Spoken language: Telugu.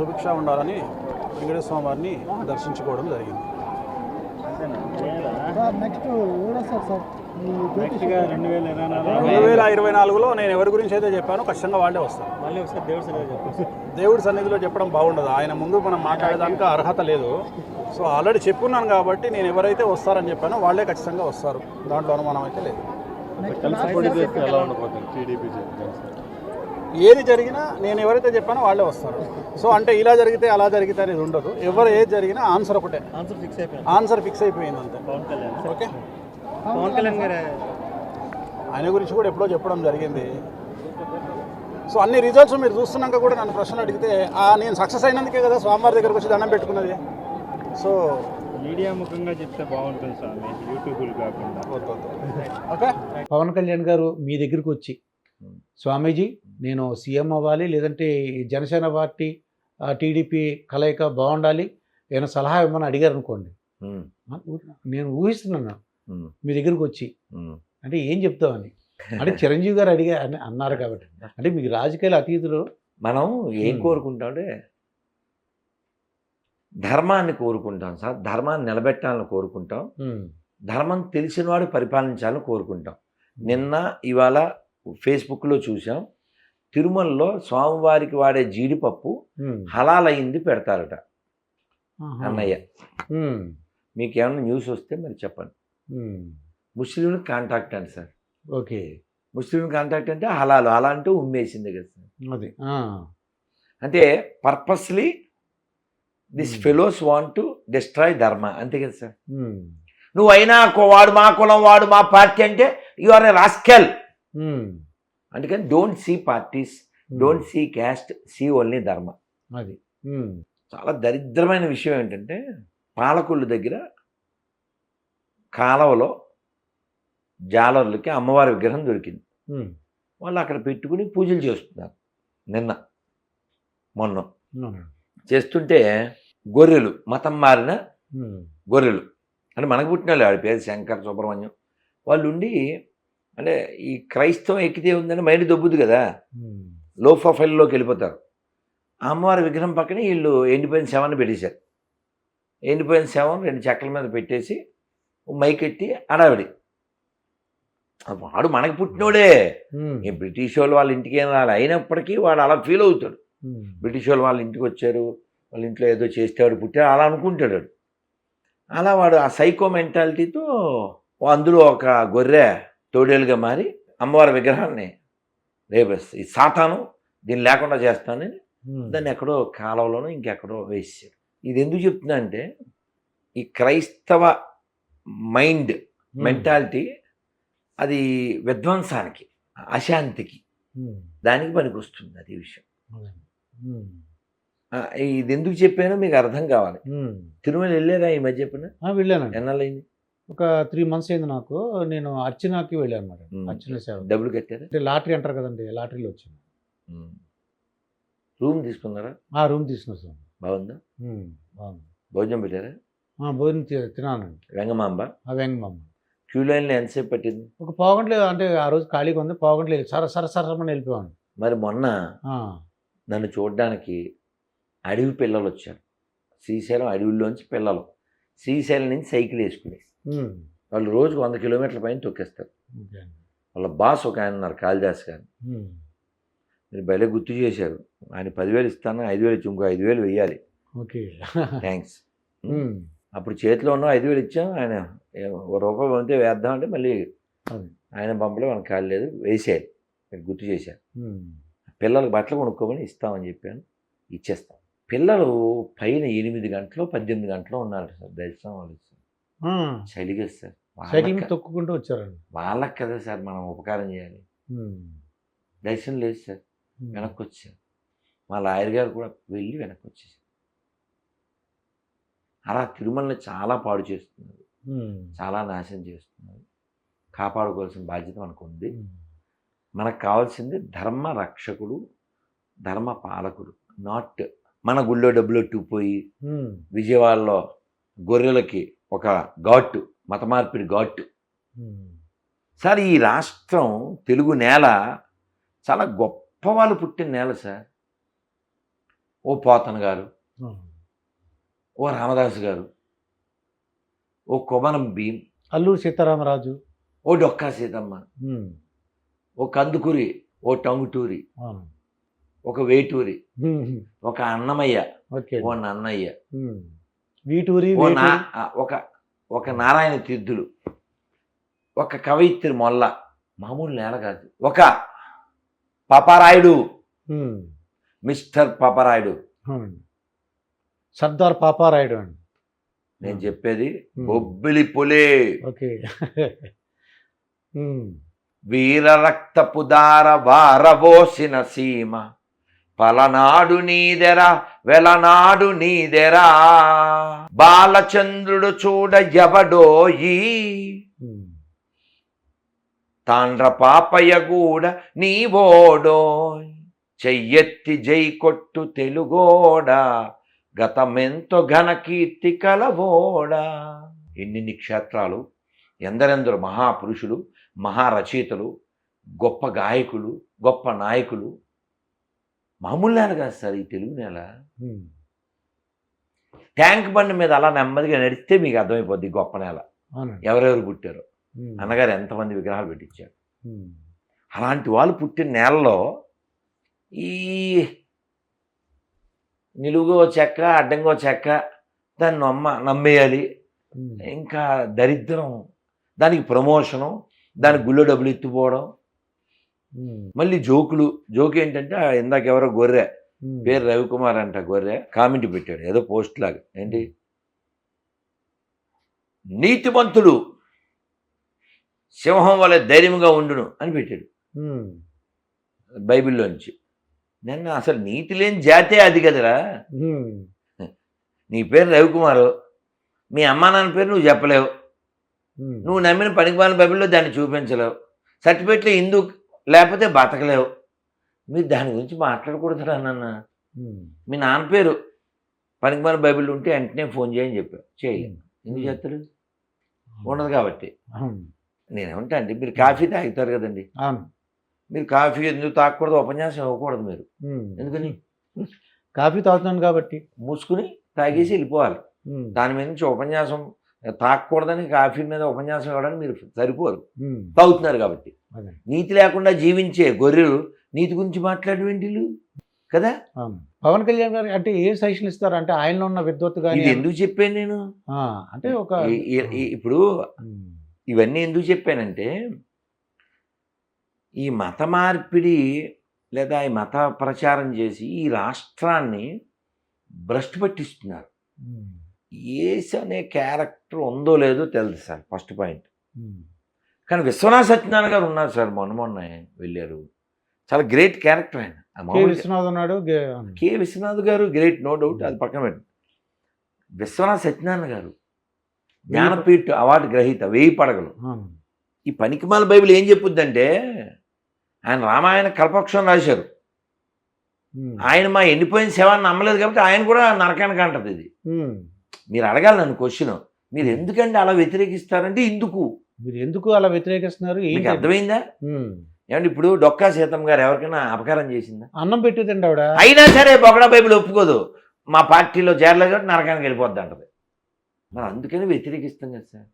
సుభిక్ష ఉండాలని వెంకటేశ్వర స్వామి వారిని దర్శించుకోవడం జరిగింది. రెండు వేల ఇరవై నాలుగులో నేను ఎవరి గురించి అయితే చెప్పానో ఖచ్చితంగా వాళ్ళే వస్తారు. మళ్ళీ ఒకసారి దేవుడి చెప్పు దేవుడి సన్నిధిలో చెప్పడం బాగుండదు. ఆయన ముందు మనం మాట్లాడేదానికి అర్హత లేదు. సో ఆల్రెడీ చెప్పున్నాను కాబట్టి నేను ఎవరైతే వస్తారని చెప్పానో వాళ్ళే ఖచ్చితంగా వస్తారు. దాంట్లో అనుమానం అయితే లేదు ఏది జరిగినా నేను ఎవరైతే చెప్పానో వాళ్ళే వస్తారు. సో అంటే ఇలా జరిగితే అలా జరిగితే అనేది ఉండదు. ఎవరు ఏది జరిగినా ఆన్సర్ ఒకటే. ఆన్సర్ ఫిక్స్ అయిపోయింది. ఆన్సర్ ఫిక్స్ అయిపోయింది అంతే. పవన్ కళ్యాణ్. ఓకే? పవన్ కళ్యాణ్ గారు ఆయన గురించి కూడా ఎప్పుడో చెప్పడం జరిగింది. సో అన్ని రిజల్ట్స్ మీరు చూస్తున్నాక కూడా నన్ను ప్రశ్నలు అడిగితే ఆ నేను సక్సెస్ అయినందుకే కదా స్వామివారి దగ్గరకు వచ్చి దండం పెట్టుకున్నది? సో మీడియా ముఖంగా చెప్తే బాగుంటుంది స్వామి యూట్యూబ్లు కాకుండా. ఓకే? పవన్ కళ్యాణ్ గారు మీ దగ్గరికి వచ్చి స్వామీజీ నేను సీఎం అవ్వాలి లేదంటే జనసేన పార్టీ టీడీపీ కలయిక బాగుండాలి ఏమైనా సలహా ఇవ్వమని అడిగారు అనుకోండి నేను ఊహిస్తున్నాను. మీ దగ్గరికి వచ్చి. అంటే ఏం చెప్తామని. అంటే చిరంజీవి గారు అడిగా అని అన్నారు కాబట్టి. అంటే మీకు రాజకీయాల అతీతులు మనం ఏం ఉమ్. కోరుకుంటామంటే ధర్మాన్ని కోరుకుంటాం సార్. ధర్మాన్ని నిలబెట్టాలని కోరుకుంటాం. ధర్మం తెలిసినవాడు పరిపాలించాలని కోరుకుంటాం. నిన్న ఇవాళ ఫేస్బుక్లో చూసాం తిరుమలలో స్వామివారికి వాడే జీడిపప్పు ఉమ్, హలాల్ అయింది పెడతారట. అన్నయ్య. మీకు ఏమైనా న్యూస్ వస్తే మరి చెప్పండి. ఉమ్, ముస్లింలు కాంటాక్ట్ అండి సార్. ఓకే. ముస్లిం కాంటాక్ట్ అంటే హలాలు అలా అంటూ ఉమ్మేసింది కదా సార్. అది. అంటే purposely this. Fellows want to destroy dharma. అంతే కదా సార్. నువ్వు అయినా వాడు మా కులం వాడు మా పార్టీ అంటే యు ఆర్ ఎ రాస్కెల్. అందుకని don't see parties don't see caste see only dharma అది. ఉమ్, చాలా దరిద్రమైన విషయం ఏంటంటే పాలకొల్లు దగ్గర కాలవలో జాలర్లకి అమ్మవారి విగ్రహం దొరికింది. ఉమ్, వాళ్ళు అక్కడ పెట్టుకుని పూజలు చేస్తున్నారు. నిన్న మొన్న. ఉమ్, చేస్తుంటే గొర్రెలు మతం మారిన గొర్రెలు. అంటే మనకు పుట్టిన వాళ్ళు వాడి పేరు శంకర్ సుబ్రహ్మణ్యం. వాళ్ళు ఉండి అంటే ఈ క్రైస్తవం ఎక్కితే ఉందని మైండ్ దొబ్బుద్ది కదా. లో ప్రొఫైల్లోకి వెళ్ళిపోతారు. అమ్మవారి విగ్రహం పక్కన వీళ్ళు ఎండిపోయిన శవాన్ని పెట్టేశారు. ఎండిపోయిన శవం రెండు చెక్కల మీద పెట్టేసి మైకెట్టి అడావిడి వాడు మనకి పుట్టినోడే. ఈ బ్రిటిష్ వాళ్ళు వాళ్ళ ఇంటికి ఏం రాలి. అయినప్పటికీ వాడు అలా ఫీల్ అవుతాడు. బ్రిటిష్ వాళ్ళు వాళ్ళ ఇంటికి వచ్చారు. వాళ్ళ ఇంట్లో ఏదో చేస్తాడు పుట్టాడు. అలా అనుకుంటాడు. అలా వాడు ఆ సైకో మెంటాలిటీతో అందులో ఒక గొర్రె తోడేలుగా మారి అమ్మవారి విగ్రహాన్ని రేపేస్తుంది ఈ సాతాను దీన్ని లేకుండా చేస్తానని దాన్ని ఎక్కడో కాలంలోనో ఇంకెక్కడో వేసాడు ఇది ఎందుకు చెప్తున్నా అంటే ఈ క్రైస్తవ మైండ్ మెంటాలిటీ అది విధ్వంసానికి అశాంతికి దానికి పనికి వస్తుంది అది విషయం. ఇది ఎందుకు చెప్పానో మీకు అర్థం కావాలి. తిరుమల వెళ్ళారా ఈ మధ్య చెప్పిన ఆ, వెళ్ళానండి. ఎన్నాళ్ళైంది ఒక త్రీ మంత్స్ అయింది నాకు. నేను అర్చనాకి వెళ్ళాను అనమాట ఉమ్. అర్చన సేవ. డబ్బులు కట్టారా? అంటే లాటరీ అంటారు కదండి లాటరీలో వచ్చింది. రూమ్ తీసుకున్నారా? ఆ రూమ్ తీసుకున్నాను సార్. బాగుందా? బాగుంది. భోజనం పెట్టారా? భోజనం తినానండి వెంగమాంబ ఆ వెంగమ్మ క్యూ లైన్లో ఎంతసేపు పట్టింది? ఒక పావుగంటలే అంటే ఆ రోజు ఖాళీగా ఉంది పావుగంటలు వెళ్ళి సర సర సరమని వెళ్ళిపోయాను. మరి మొన్న నన్ను చూడడానికి అడవి పిల్లలు వచ్చారు. శ్రీశైలం అడవుల్లోంచి పిల్లలు. శ్రీశైలం నుంచి సైకిల్ వేసుకుని ఉమ్, వాళ్ళు రోజుకు వంద కిలోమీటర్ల పైన తొక్కేస్తారు. వాళ్ళ బాస్ ఒక ఆయన ఉన్నారు కాళిదాస్ గారు. మీరు భలే గుర్తు చేశారు. ఆయన పదివేలు ఇస్తాను ఐదు వేలు ఇచ్చి ఇంకో ఐదు వేలు వెయ్యాలి. ఓకే. థ్యాంక్స్. అప్పుడు చేతిలో ఉన్న ఐదు వేలు ఇచ్చాం ఆయన రూపాయి పంపితే వేద్దాం అంటే మళ్ళీ. ఆయన పంపలే మనకు ఖాళీ లేదు వేసేయాలి. మీరు గుర్తు చేశారు. పిల్లలకు బట్టలు కొనుక్కోమని ఇస్తామని చెప్పాను ఇచ్చేస్తాం. పిల్లలు పైన ఎనిమిది గంటలు పద్దెనిమిది గంటలు ఉన్నారు సార్ దర్శనం వాళ్ళు ఆ, చలిగా సార్. సైకిల్ వాళ్ళకి తొక్కుకుంటూ వచ్చారండి. వాళ్ళకి కదా సార్ మనం ఉపకారం చేయాలి. దర్శనం లేదు సార్. వెనక్కి వచ్చారు మా లాయర్ గారు కూడా వెళ్ళి వెనక్కి వచ్చేసారు అలా తిరుమలని చాలా పాడు చేస్తున్నారు. చాలా నాశనం చేస్తున్నారు. కాపాడుకోవాల్సిన బాధ్యత మనకు ఉంది. మనకు కావాల్సింది ధర్మ రక్షకుడు ధర్మ పాలకుడు నాట్ మన గుళ్ళో డబ్బులు పోయి ఉమ్, విజయవాడలో గొర్రెలకి ఒక ఘాటు మత మార్పిడి ఘాటు సార్ ఈ రాష్ట్రం తెలుగు నేల చాలా గొప్ప వాళ్ళు పుట్టిన నేల సార్ ఓ పోతన గారు. ఓ రామదాసు గారు ఓ కొమరం భీం అల్లూరు సీతారామరాజు ఓ డొక్కా సీతమ్మ. ఓ కందుకూరి ఓ టంగుటూరి. ఒక వేటూరి. ఒక అన్నమయ్య ఓ నన్నయ్య. వీటూరి ఒక ఒక నారాయణ తీర్థులు ఒక కవయిత్రి మొల్ల మామూలు నేల కాదు ఒక పాపారాయుడు. మిస్టర్ పాపారాయుడు. సర్దార్ పాపారాయుడు అండి నేను చెప్పేది. బొబ్బిలి పులే. వీర రక్తపు దార వారబోసిన సీమ పలనాడు నీదెరా వెలనాడు నీదెరా. బాలచంద్రుడు చూడ ఎవడోయి? తాండ్ర పాపయ్యగూడ నీవోడో చెయ్యెత్తి జై కొట్టు తెలుగోడా గతమెంతో ఘనకీర్తి కలవోడ. కలవోడా ఎన్ని క్షేత్రాలు ఎందరెందరు మహాపురుషులు మహారచయితలు గొప్ప గాయకులు గొప్ప నాయకులు మామూలు నేల కాదు సార్ ఈ తెలుగు నేల. ట్యాంక్ బండి మీద అలా నెమ్మదిగా నడిస్తే మీకు అర్థమైపోద్ది గొప్ప నేల ఎవరెవరు పుట్టారో. అన్నగారు ఎంతమంది విగ్రహాలు పెట్టించారు. అలాంటి వాళ్ళు పుట్టిన నేలలో ఈ నిలువుగో చెక్క అడ్డంగో చెక్క దాన్ని నమ్మ నమ్మేయాలి. ఇంకా దరిద్రం దానికి ప్రమోషను దానికి గుళ్ళో డబ్బులు ఎత్తుపోవడం. మళ్ళీ జోకులు జోక్ ఏంటంటే ఇందాక ఎవరో గొర్రె. పేరు రవికుమార్ అంట గొర్రె కామెంట్ పెట్టాడు ఏదో పోస్ట్ లాగా ఏంటి నీతిమంతుడు సింహం వలె ధైర్యంగా ఉండును అని పెట్టాడు ఉమ్. బైబిల్లోంచి నిన్న అసలు నీతి లేని జాతే అది కదరా. నీ పేరు రవికుమారు మీ అమ్మా నాన్న పేరు నువ్వు చెప్పలేవు. నువ్వు నమ్మిన పనికిమాలిన బైబిల్లో దాన్ని చూపించలేవు సర్టిఫికెట్లు ఇందు లేకపోతే బతకలేవు. మీరు దాని గురించి మాట్లాడకూడదురా నాన్న. మీ నాన్న పేరు. పనికిమాలిన బైబిల్ ఉంటే వెంటనే ఫోన్ చేయని చెప్పావు చేయలేదు ఎందుకు చేస్తాడు ఉండదు కాబట్టి. నేనేమంటా అండి మీరు కాఫీ తాగుతారు కదండి. మీరు కాఫీ ఎందుకు తాగకూడదు? ఉపన్యాసం ఇవ్వకూడదు మీరు. ఎందుకని? కాఫీ తాగుతున్నాను కాబట్టి. మూసుకుని తాగేసి వెళ్ళిపోవాలి. దాని మీద నుంచి ఉపన్యాసం తాగకూడదని కాఫీ మీద ఉపన్యాసం ఇవ్వడానికి మీరు సరిపోరు. తాగుతున్నారు కాబట్టి నీతి లేకుండా జీవించే గొర్రెలు నీతి గురించి మాట్లాడేంటి వీళ్ళు? కదా పవన్ కళ్యాణ్ గారు అంటే ఏ సజెషన్ ఇస్తారు అంటే ఆయనలో ఉన్న విద్వత్తు కానీ ఇది ఎందుకు చెప్పాను నేను అంటే ఒక ఇప్పుడు. ఇవన్నీ ఎందుకు చెప్పానంటే ఈ మత మార్పిడి లేదా ఈ మత ప్రచారం చేసి ఈ రాష్ట్రాన్ని భ్రష్టు పట్టిస్తున్నారు. ఏసు అనే క్యారెక్టర్ ఉందో లేదో తెలుసు సార్ ఫస్ట్ పాయింట్. కానీ విశ్వనాథ సత్యనారాయణ గారు ఉన్నారు సార్ మొన్న మొన్న వెళ్ళారు చాలా గ్రేట్ క్యారెక్టర్ ఆయన విశ్వనాథ్ ఉన్నాడు. కె విశ్వనాథ్ గారు గ్రేట్ నో డౌట్ అది పక్కన పెట్టండి విశ్వనాథ సత్యనారాయణ గారు జ్ఞానపీఠ అవార్డు గ్రహీత వేయి పడగలు. ఈ పనికిమాల బైబిల్ ఏం చెప్పుద్దంటే ఆయన రామాయణ కల్పక్షం రాశారు. ఆయన మా ఎండిపోయిన శవాన్ని నమ్మలేదు కాబట్టి ఆయన కూడా నరకానికి అంటది ఇది. మీరు అడగాలి నన్ను క్వశ్చన్ మీరు ఎందుకండి అలా వ్యతిరేకిస్తారంటే ఇందుకు. మీరు ఎందుకు అలా వ్యతిరేకిస్తున్నారు? మీకు అర్థమైందా. ఏమంటే ఇప్పుడు డొక్కా సీతమ్మ గారు ఎవరికైనా అపకారం చేసిందా? అన్నం పెట్టేదండి ఆవిడ. అయినా సరే బొగడా బైబిల్ ఒప్పుకోదు. మా పార్టీలో చేరలేదు కాబట్టి నరకానికి వెళ్ళిపోద్ది అంటది. మరి అందుకని వ్యతిరేకిస్తాం కదా సార్.